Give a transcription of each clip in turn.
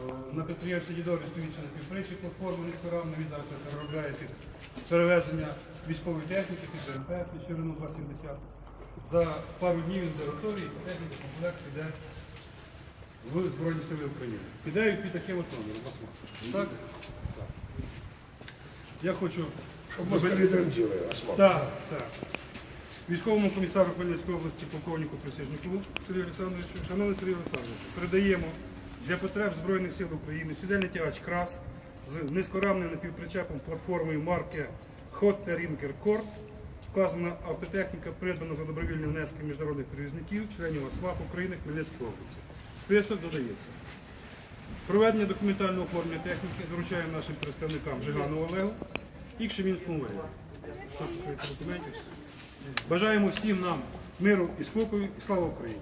Е, На підприємстві Дідові стоїть на півпричі платформа низькорамна, він зараз переробляє під перевезення військової техніки, під БМП, під ширину 270. За пару днів він буде готовий, і ця техніка комплект піде в Збройні Сили України. І під таким от номером. Так? Так. Я хочу, так, так. Військовому комісару Хмельницької області, полковнику Присяжникову Сергію Олександровичу, шановний Сергій Олександрович, передаємо для потреб Збройних сил України сідельний тягач крас з низькорамним напівпричепом платформою марки Hot Rinker Cord. Вказана автотехніка придбана за добровільні внески міжнародних перевізників, членів АСМАП України Хмельницької області. Список додається. Проведення документального оформлення техніки доручаємо нашим представникам Жиганову Олегу і Кшемінському Валерію. Що стосується документів. Бажаємо всім нам миру і спокою і слава Україні!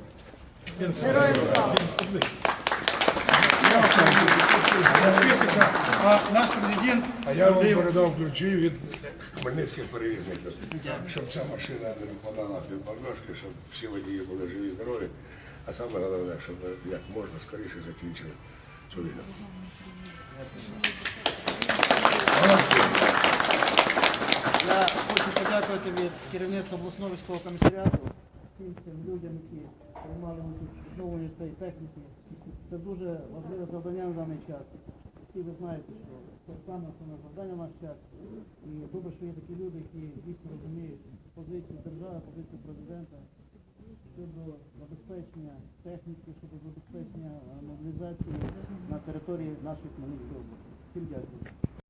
А наш президент А я вам передав ключі від хмельницьких перевізників, щоб ця машина не випадала під бомбежки, щоб всі водії були живі, і здорові. А саме головне, щоб як можна скоріше закінчили цю війну. Я хочу подякувати від керівництва обласного військового комісаріату всім людям, які приймали участь в цієї техніки. Це дуже важливе завдання на даний час. Всі ви знаєте, що це саме основне завдання в наш час. І добре, що є такі люди, які дійсно розуміють позицію держави, позицію президента щодо забезпечення техніки, щодо забезпечення мобілізації на території нашої Хмельницької області. Всім дякую.